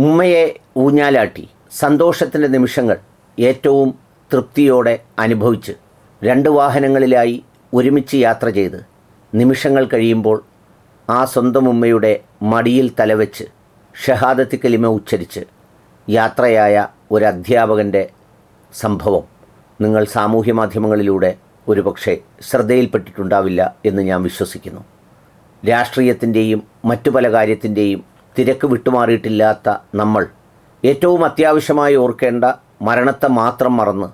ഉമ്മയെ ഊഞ്ഞാലാട്ടി സന്തോഷത്തിന്റെ നിമിഷങ്ങൾ ഏറ്റവും തൃപ്തിയോടെ അനുഭവിച്ച് രണ്ട് വാഹനങ്ങളിലായി ഒരുമിച്ച് യാത്ര ചെയ്ത് നിമിഷങ്ങൾ കഴിയുമ്പോൾ ആ സ്വന്തം ഉമ്മയുടെ മടിയിൽ തലവെച്ച് ഷഹാദത്തി കലിമ ഉച്ചരിച്ച് യാത്രയായ ഒരു അധ്യാപകന്റെ സംഭവം നിങ്ങൾ സാമൂഹ്യ മാധ്യമങ്ങളിലൂടെ ഒരുപക്ഷെ ശ്രദ്ധയിൽപ്പെട്ടിട്ടുണ്ടാവില്ല എന്ന് ഞാൻ വിശ്വസിക്കുന്നു. രാഷ്ട്രീയത്തിന്റെയും മറ്റു പല കാര്യത്തിന്റെയും തിരക്ക് വിട്ടുമാറിയിട്ടില്ലാത്ത നമ്മൾ ഏറ്റവും അത്യാവശ്യമായി ഓർക്കേണ്ട മരണത്തെ മാത്രം മറന്ന്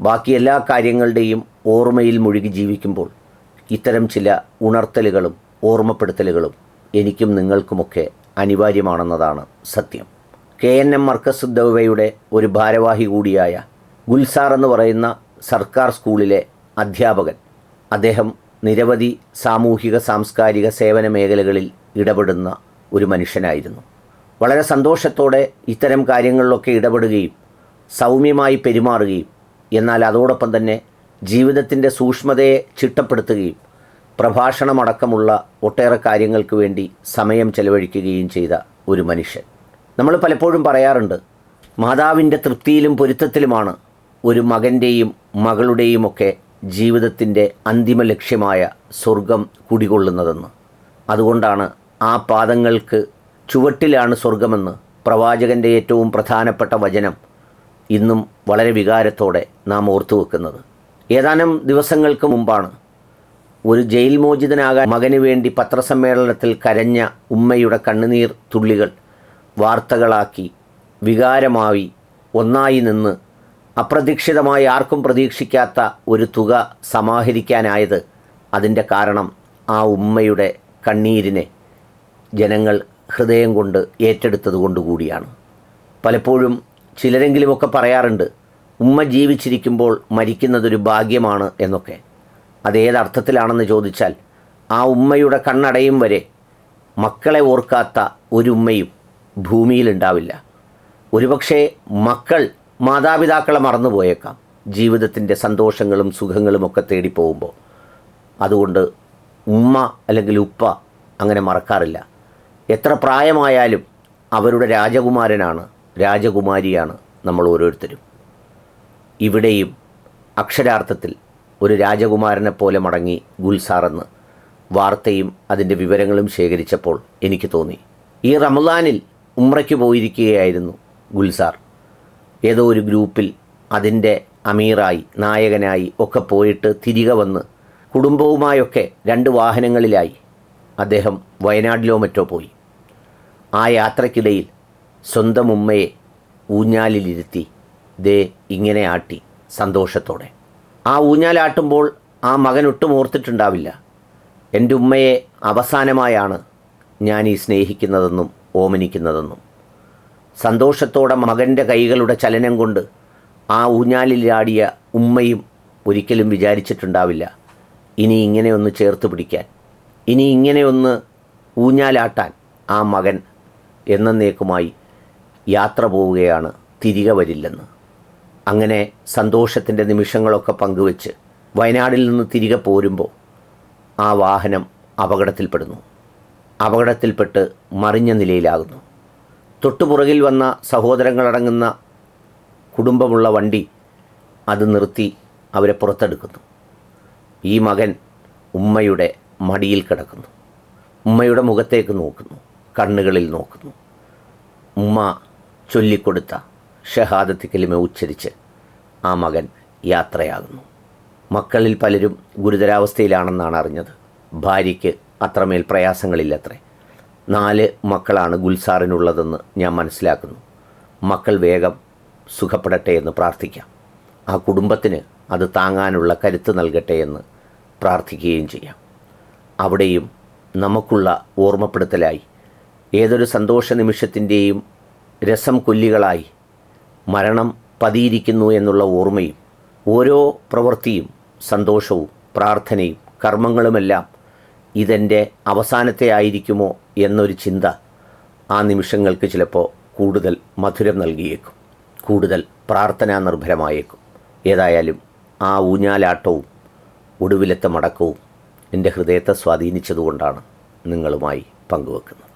ബാക്കി എല്ലാ കാര്യങ്ങളുടെയും ഓർമ്മയിൽ മുഴുകി ജീവിക്കുമ്പോൾ ഇത്തരം ചില ഉണർത്തലുകളും ഓർമ്മപ്പെടുത്തലുകളും എനിക്കും നിങ്ങൾക്കുമൊക്കെ അനിവാര്യമാണെന്നതാണ് സത്യം. കെ എൻ എം മർക്കസുദ്ദവയുടെ ഒരു ഭാരവാഹി കൂടിയായ ഗുൽസാർ എന്ന് പറയുന്ന സർക്കാർ സ്കൂളിലെ അധ്യാപകൻ അദ്ദേഹം നിരവധി സാമൂഹിക സാംസ്കാരിക സേവന മേഖലകളിൽ ഇടപെടുന്ന ഒരു മനുഷ്യനായിരുന്നു. വളരെ സന്തോഷത്തോടെ ഇത്തരം കാര്യങ്ങളിലൊക്കെ ഇടപെടുകയും സൗമ്യമായി പെരുമാറുകയും എന്നാൽ അതോടൊപ്പം തന്നെ ജീവിതത്തിന്റെ സൂക്ഷ്മതയെ ചിട്ടപ്പെടുത്തുകയും പ്രഭാഷണമടക്കമുള്ള ഒട്ടേറെ കാര്യങ്ങൾക്ക് വേണ്ടി സമയം ചെലവഴിക്കുകയും ചെയ്ത ഒരു മനുഷ്യൻ. നമ്മൾ പലപ്പോഴും പറയാറുണ്ട് മാതാവിന്റെ തൃപ്തിയിലും പൊരുത്തത്തിലുമാണ് ഒരു മകന്റെയും മകളുടെയും ഒക്കെ ജീവിതത്തിന്റെ അന്തിമ ലക്ഷ്യമായ സ്വർഗം കുടികൊള്ളുന്നതെന്ന്. അതുകൊണ്ടാണ് ആ പാദങ്ങൾക്ക് ചുവട്ടിലാണ് സ്വർഗമെന്ന് പ്രവാചകന്റെ ഏറ്റവും പ്രധാനപ്പെട്ട വചനം ഇന്നും വളരെ വികാരത്തോടെ നാം ഓർത്തു വെക്കുന്നത്. ഏതാനും ദിവസങ്ങൾക്ക് മുമ്പാണ് ഒരു ജയിൽ മോചിതനാകാൻ മകന് വേണ്ടി പത്രസമ്മേളനത്തിൽ കരഞ്ഞ ഉമ്മയുടെ കണ്ണുനീർ തുള്ളികൾ വാർത്തകളാക്കി വികാരമായി ഒന്നായി നിന്ന് അപ്രതീക്ഷിതമായി ആർക്കും പ്രതീക്ഷിക്കാത്ത ഒരു തുക സമാഹരിക്കാനായത് അതിന്റെ കാരണം ആ ഉമ്മയുടെ കണ്ണീരിനെ ജനങ്ങൾ ഹൃദയം കൊണ്ട് ഏറ്റെടുത്തത് കൊണ്ടുകൂടിയാണ് പലപ്പോഴും ചിലരെങ്കിലുമൊക്കെ പറയാറുണ്ട് ഉമ്മ ജീവിച്ചിരിക്കുമ്പോൾ മരിക്കുന്നതൊരു ഭാഗ്യമാണ് എന്നൊക്കെ. അതേതർത്ഥത്തിലാണെന്ന് ചോദിച്ചാൽ ആ ഉമ്മയുടെ കണ്ണടയും വരെ മക്കളെ ഓർക്കാത്ത ഒരു ഉമ്മയും ഭൂമിയിലുണ്ടാവില്ല. ഒരുപക്ഷെ മക്കൾ മാതാപിതാക്കളെ മറന്നുപോയേക്കാം ജീവിതത്തിന്റെ സന്തോഷങ്ങളും സുഖങ്ങളും സുഖങ്ങളുമൊക്കെ തേടിപ്പോകുമ്പോൾ. അതുകൊണ്ട് ഉമ്മ അല്ലെങ്കിൽ ഉപ്പ അങ്ങനെ മറക്കാറില്ല. എത്ര പ്രായമായാലും അവരുടെ രാജകുമാരനാണ് രാജകുമാരിയാണ് നമ്മൾ ഓരോരുത്തരും. ഇവിടെയും അക്ഷരാർത്ഥത്തിൽ ഒരു രാജകുമാരനെ പോലെ മടങ്ങി ഗുൽസാറെന്ന് വാർത്തയും അതിന്റെ വിവരങ്ങളും ശേഖരിച്ചപ്പോൾ എനിക്ക് തോന്നി. ഈ റമദാനിൽ ഉമ്രയ്ക്ക് പോയിരിക്കുകയായിരുന്നു ഗുൽസാർ. ഏതോ ഒരു ഗ്രൂപ്പിൽ അതിന്റെ അമീറായി നായകനായി ഒക്കെ പോയിട്ട് തിരികെ വന്ന് കുടുംബവുമായൊക്കെ രണ്ട് വാഹനങ്ങളിലായി അദ്ദേഹം വയനാട്ടിലോ മറ്റോ പോയി. ആ യാത്രക്കിടയിൽ സ്വന്തം ഉമ്മയെ ഊഞ്ഞാലിലിരുത്തി ദേ ഇങ്ങനെ ആട്ടി സന്തോഷത്തോടെ. ആ ഊഞ്ഞാലാട്ടുമ്പോൾ ആ മകൻ ഒട്ടും ഓർത്തിട്ടുണ്ടാവില്ല. എന്റെ ഉമ്മയെ അവസാനമായാണ് ഞാൻ ഈ സ്നേഹിക്കുന്നതെന്നും ഓമനിക്കുന്നതെന്നും. സന്തോഷത്തോടെ മകന്റെ കൈകളുടെ ചലനം കൊണ്ട് ആ ഊഞ്ഞാലിലാടിയ ഉമ്മയും ഒരിക്കലും വിചാരിച്ചിട്ടുണ്ടാവില്ല. ഇനി ഇങ്ങനെയൊന്ന് ചേർത്ത് പിടിക്കാൻ. ഇനി ഇങ്ങനെയൊന്ന് ഊഞ്ഞാലാട്ടാൻ ആ മകൻ എന്നേക്കുമായി യാത്ര പോവുകയാണ് തിരികെ വരില്ലെന്ന്. അങ്ങനെ സന്തോഷത്തിന്റെ നിമിഷങ്ങളൊക്കെ പങ്കുവെച്ച് വയനാടിൽ നിന്ന് തിരികെ പോരുമ്പോൾ ആ വാഹനം അപകടത്തിൽപ്പെടുന്നു. അപകടത്തിൽപ്പെട്ട് മറിഞ്ഞ നിലയിലാകുന്നു. തൊട്ടുപുറകിൽ വന്ന സഹോദരങ്ങളടങ്ങുന്ന കുടുംബമുള്ള വണ്ടി അത് നിർത്തി അവരെ പുറത്തെടുക്കുന്നു. ഈ മകൻ ഉമ്മയുടെ മടിയിൽ കിടക്കുന്നു. ഉമ്മയുടെ മുഖത്തേക്ക് നോക്കുന്നു. കണ്ണുകളിൽ നോക്കുന്നു. ഉമ്മ ചൊല്ലിക്കൊടുത്ത ഷഹാദത്ത് കലിമ ഉച്ചരിച്ച് ആ മകൻ യാത്രയാകുന്നു. മക്കളിൽ പലരും ഗുരുതരാവസ്ഥയിലാണെന്നാണ് അറിഞ്ഞത്. ഭാര്യയ്ക്ക് അത്രമേൽ പ്രയാസങ്ങളില്ലത്രേ. നാല് മക്കളാണ് ഗുൽസാറിനുള്ളതെന്ന് ഞാൻ മനസ്സിലാക്കുന്നു. മക്കൾ വേഗം സുഖപ്പെടട്ടെ എന്ന് പ്രാർത്ഥിക്കാം. ആ കുടുംബത്തിന് അത് താങ്ങാനുള്ള കരുത്ത് നൽകട്ടെ എന്ന് പ്രാർത്ഥിക്കുകയും ചെയ്യാം. അവിടെയും നമുക്കുള്ള ഓർമ്മപ്പെടുത്തലായി. ഏതൊരു സന്തോഷ നിമിഷത്തിന്റെയും രസം കൊല്ലികളായി മരണം പതിയിരിക്കുന്നു എന്നുള്ള ഓർമ്മയും ഓരോ പ്രവൃത്തിയും സന്തോഷവും പ്രാർത്ഥനയും കർമ്മങ്ങളുമെല്ലാം ഇതെന്റെ അവസാനത്തെ ആയിരിക്കുമോ എന്നൊരു ചിന്ത ആ നിമിഷങ്ങൾക്ക് ചിലപ്പോൾ കൂടുതൽ മധുരം നൽകിയേക്കും. കൂടുതൽ പ്രാർത്ഥനാ നിർഭരമായേക്കും ഏതായാലും ആ ഊഞ്ഞാലാട്ടവും ഒടുവിലത്തെ മടക്കവും എന്റെ ഹൃദയത്തെ സ്വാധീനിച്ചതുകൊണ്ടാണ് നിങ്ങളുമായി പങ്കുവെക്കുന്നത്.